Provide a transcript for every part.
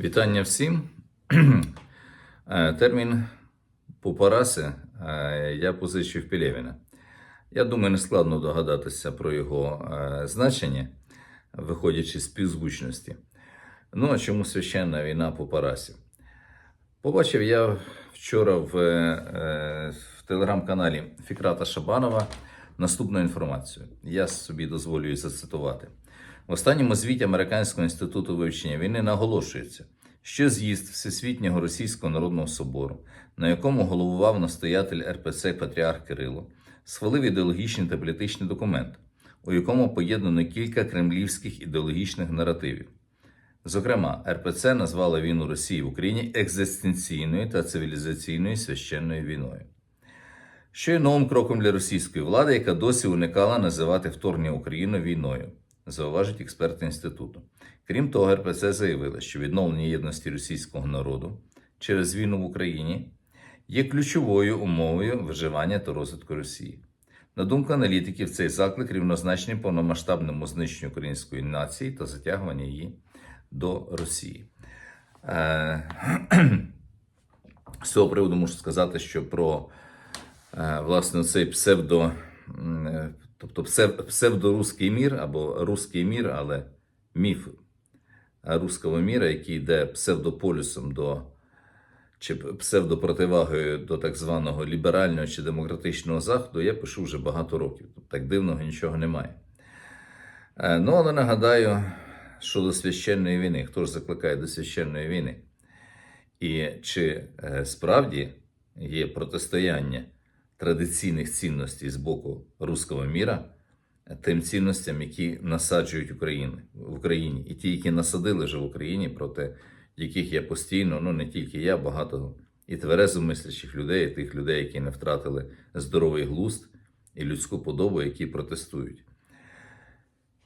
Вітання всім. Е, Термін Пупараси е, я позичив Пілєвіна. Я думаю, не складно догадатися про його е, значення, виходячи з співзвучності. Ну, а чому священна війна Пупарасів? Побачив я вчора в, в телеграм-каналі Фікрата Шабанова наступну інформацію. Я собі дозволю зацитувати. В останньому звіті Американського інституту вивчення війни наголошується, що з'їзд Всесвітнього Російського народного собору, на якому головував настоятель РПЦ Патріарх Кирило, схвалив ідеологічний та політичний документ, у якому поєднано кілька кремлівських ідеологічних наративів. Зокрема, РПЦ назвала війну Росії в Україні екзистенційною та цивілізаційною священною війною. Що є новим кроком для російської влади, яка досі уникала називати вторгнення України війною, зауважить експерти інституту. Крім того, РПЦ заявила, що відновлення єдності російського народу через війну в Україні є ключовою умовою виживання та розвитку Росії. На думку аналітиків, цей заклик рівнозначний повномасштабному знищенню української нації та затягування її до Росії. Е, З цього приводу можу сказати, що про е, власне цей псевдо, е, тобто псевдоруський мір або руський мір, але міф руського міра, який йде псевдополюсом до чи псевдопротивагою до так званого ліберального чи демократичного заходу, я пишу вже багато років. Так дивного нічого немає. Е, Ну, але нагадаю щодо священної війни. Хто ж закликає до священної війни? І чи е, справді є протистояння традиційних цінностей з боку руського міра тим цінностям, які насаджують Україну, в Україні, і ті, які насадили вже в Україні, проти яких я постійно, ну не тільки я, багато і тверезо мислячих людей, і тих людей, які не втратили здоровий глузд і людську подобу, які протестують.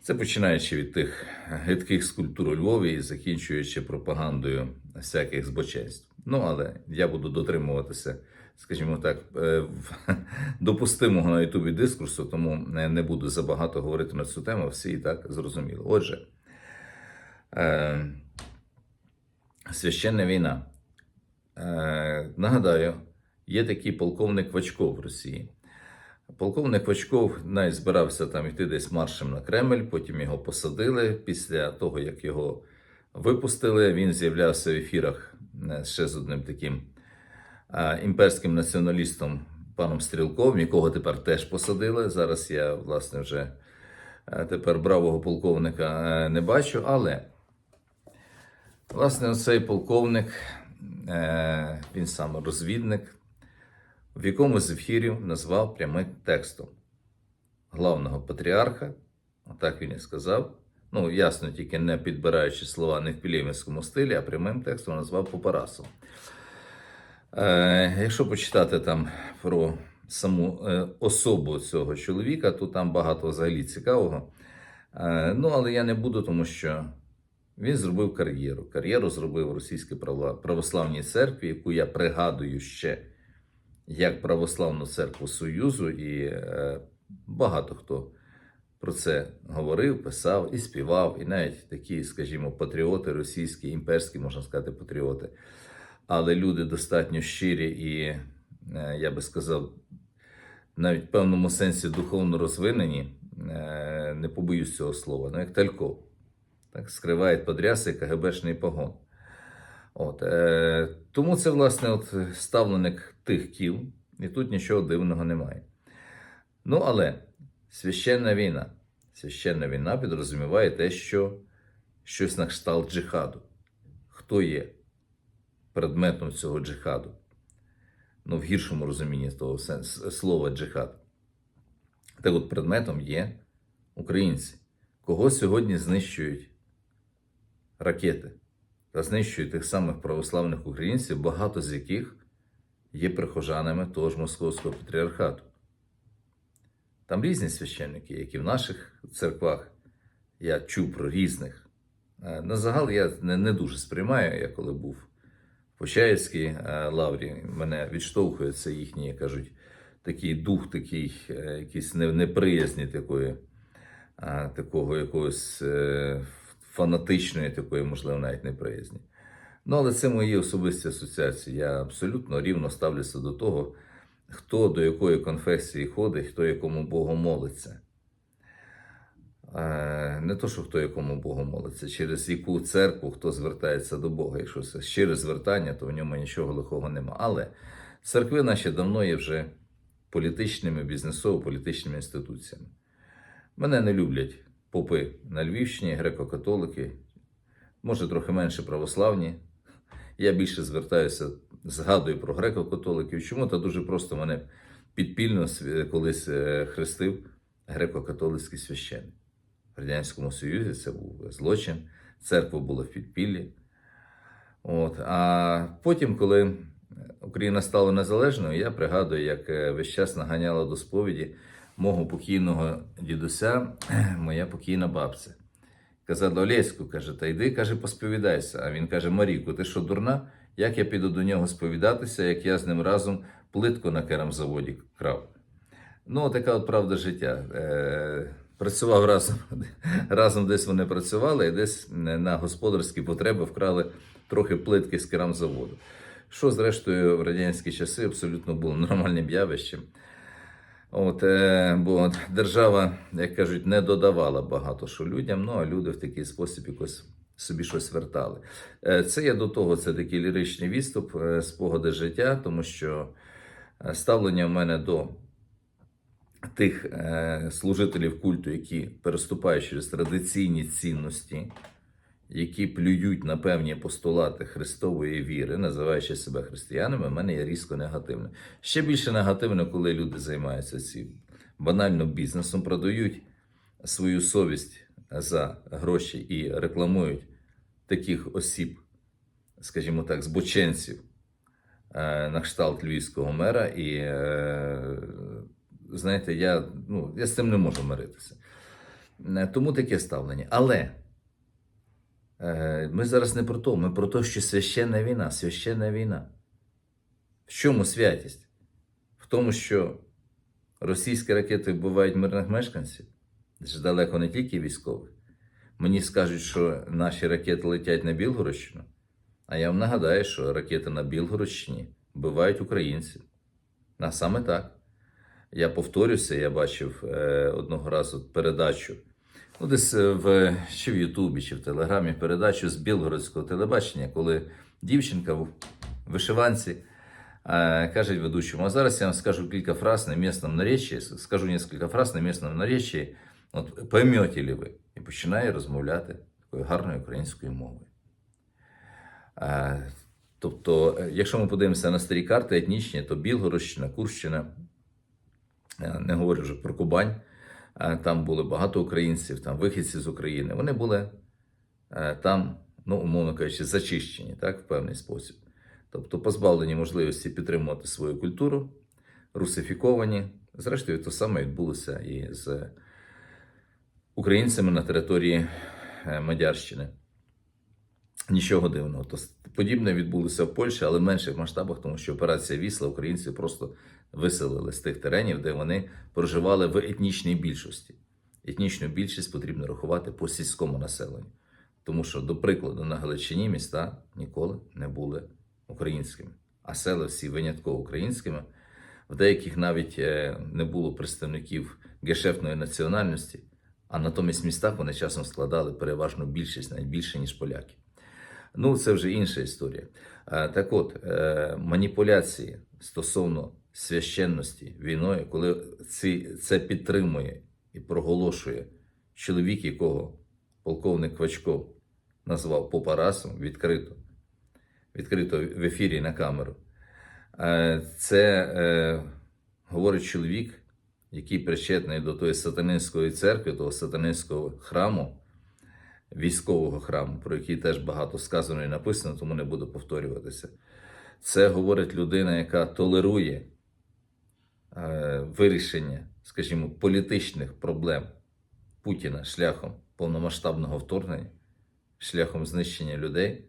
Це починаючи від тих гидких скульптур у Львові і закінчуючи пропагандою всяких збоченств. Ну, але я буду дотримуватися, скажімо так, е, допустимого на Ютубі дискурсу, тому не буду забагато говорити на цю тему, всі і так зрозуміли. Отже, е, священна війна. Е, нагадаю, є такий полковник Вачков в Росії. Полковник Вачков навіть збирався там йти десь маршем на Кремль, потім його посадили. Після того, як його випустили, він з'являвся в ефірах ще з одним таким імперським націоналістом паном Стрілковим, якого тепер теж посадили. Зараз я, власне, вже е, тепер бравого полковника е, не бачу, але власне цей полковник, е, він саме розвідник в якому з ефірів назвав прямим текстом главного патріарха, так він і сказав. Ну, ясно, тільки не підбираючи слова не в пілємівському стилі, а прямим текстом назвав Попарасом. Е, якщо почитати там про саму е, особу цього чоловіка, то там багато взагалі цікавого. Е, ну, але я не буду, тому що він зробив кар'єру. Кар'єру зробив в Російській православній церкві, яку я пригадую ще як Православну церкву Союзу, і багато хто про це говорив, писав і співав, і навіть такі, скажімо, патріоти російські, імперські, можна сказати, патріоти. Але люди достатньо щирі і, е, я би сказав, навіть в певному сенсі духовно розвинені, е, не побоюсь цього слова, ну як Тальков. Так, скриває подряси КГБшний погон. От, е, тому це, власне, от ставленик тих кіл, і тут нічого дивного немає. Ну, але священна війна. Священна війна підрозуміває те, що щось на кшталт джихаду. Хто є предметом цього джихаду? Ну, в гіршому розумінні того слова джихад. Так от предметом є українці. Кого сьогодні знищують ракети? та знищує тих самих православних українців, багато з яких є прихожанами того ж Московського патріархату. Там різні священники, як і в наших церквах. Я чув про різних. Е, На загал я не, дуже сприймаю. Я коли був Почаївській е, лаврі, мене відштовхує це їхній, кажуть, такий дух, такий, е, якийсь неприязні такої, такого якогось е, фанатичної, такої, можливо, навіть неприязні. Ну, але це мої особисті асоціації. Я абсолютно рівно ставлюся до того, хто до якої конфесії ходить, хто якому Богу молиться. Е, Не то, що хто якому Богу молиться, через яку церкву хто звертається до Бога. Якщо це щире звертання, то в ньому нічого лихого нема. Але церкви наші давно є вже політичними, бізнесово-політичними інституціями. Мене не люблять попи на Львівщині, греко-католики, може трохи менше православні. Я більше звертаюся, згадую про греко-католиків. Чому? Та дуже просто мене підпільно колись е, хрестив греко-католицький священник. В Радянському Союзі це був злочин, церква була в підпіллі. От. А потім, коли Україна стала незалежною, я пригадую, як е, весь час наганяла до сповіді мого покійного дідуся, моя покійна бабця. Казала Олеську, каже, та йди, каже, посповідайся. А він каже: Марійко, ти що дурна? Як я піду до нього сповідатися, як я з ним разом плитку на керамзаводі крав? Ну, така от правда життя. Працював разом, разом десь вони працювали, і десь на господарські потреби вкрали трохи плитки з керамзаводу. Що, зрештою, в радянські часи абсолютно було нормальним явищем. От, е, бо держава, як кажуть, не додавала багато що людям, ну а люди в такий спосіб якось собі щось вертали. Е, це я до того, це такий ліричний відступ, е, спогади життя, тому що ставлення в мене до тих е, служителів культу, які переступають через традиційні цінності, які плюють на певні постулати Христової віри, називаючи себе християнами, в мене є різко негативне. Ще більше негативно, коли люди займаються цим банально бізнесом, продають свою совість за гроші і рекламують таких осіб, скажімо так, збоченців е, на кшталт львівського мера. І е, знаєте, я, ну, я з цим не можу миритися. Е, Тому таке ставлення. Але е, ми зараз не про то, ми про те, що священна війна, священна війна. В чому святість? В тому, що російські ракети вбивають мирних мешканців, ж далеко не тільки військових. Мені скажуть, що наші ракети летять на Білгородщину, а я вам нагадаю, що ракети на Білгородщині вбивають українців. А саме так. Я повторюся, я бачив е, одного разу передачу, ну, десь е, в, чи в Ютубі, чи в Телеграмі передачу з білгородського телебачення, коли дівчинка в вишиванці е, каже ведучому, а зараз я вам скажу кілька фраз на місцевому наречі, скажу кілька фраз на місцевому наречі, от поймете ли ви? І починає розмовляти такою гарною українською мовою. Тобто, якщо ми подивимося на старі карти етнічні, то Білгородщина, Курщина, не говорю вже про Кубань, е, там було багато українців, там вихідці з України. Вони були е, там, ну, умовно кажучи, зачищені так, в певний спосіб. Тобто позбавлені можливості підтримувати свою культуру, русифіковані. Зрештою, то саме відбулося і з українцями на території е, Мадярщини. Нічого дивного. То подібне відбулося в Польщі, але в менших масштабах, тому що операція Вісла українці просто виселили з тих теренів, де вони проживали в етнічній більшості. Етнічну більшість потрібно рахувати по сільському населенню. Тому що, до прикладу, на Галичині міста ніколи не були українськими, а села всі винятково українськими. В деяких навіть е, не було представників гешефтної національності, а натомість в містах вони часом складали переважно більшість, навіть більше, ніж поляки. Ну, це вже інша історія. Так от, е, маніпуляції стосовно священності війною, коли ці, це підтримує і проголошує чоловік, якого полковник Квачков назвав попарасом відкрито, відкрито в ефірі на камеру. Е, Це е, говорить чоловік, який причетний до тої сатанинської церкви, того сатанинського храму, військового храму, про який теж багато сказано і написано, тому не буду повторюватися. Це говорить людина, яка толерує е, вирішення, скажімо, політичних проблем Путіна шляхом повномасштабного вторгнення, шляхом знищення людей,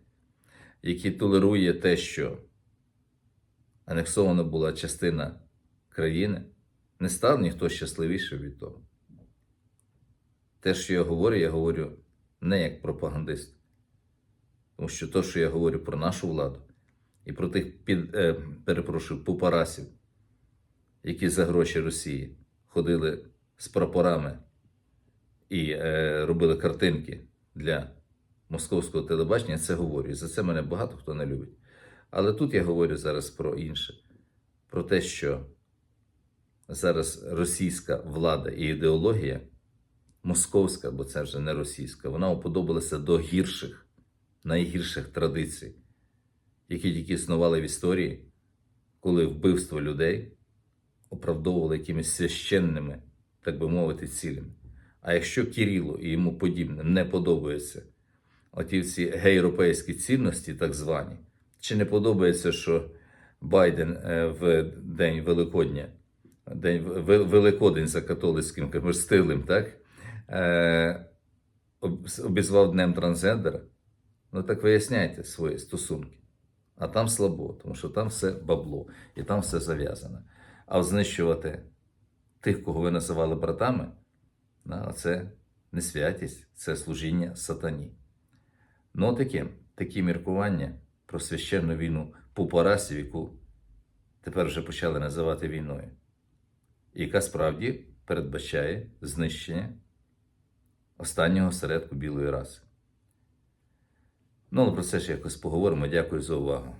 який толерує те, що анексована була частина країни, не став ніхто щасливішим від того. Те, що я говорю, я говорю не як пропагандист. Тому що то, що я говорю про нашу владу і про тих під, е, перепрошую, пупарасів, які за гроші Росії ходили з прапорами і е, робили картинки для московського телебачення, це говорю. І за це мене багато хто не любить. Але тут я говорю зараз про інше: про те, що зараз російська влада і ідеологія, московська, бо це вже не російська, вона уподобалася до гірших, найгірших традицій, які тільки існували в історії, коли вбивство людей оправдовували якимись священними, так би мовити, цілями. А якщо Кирилу і йому подібним не подобаються оті всі гейропейські цінності, так звані, чи не подобається, що Байден е, в день Великодня, день Великодень за католицьким стилем, так? Е, обізвав днем трансгендера, ну так виясняйте свої стосунки. А там слабо, тому що там все бабло і там все зав'язано. А знищувати тих, кого ви називали братами, да, це не святість, це служіння сатані. Ну, таке, такі міркування про священну війну пупарасів, яку тепер вже почали називати війною, яка справді передбачає знищення останнього середку білої раси. Ну, але про це ж якось поговоримо. Дякую за увагу.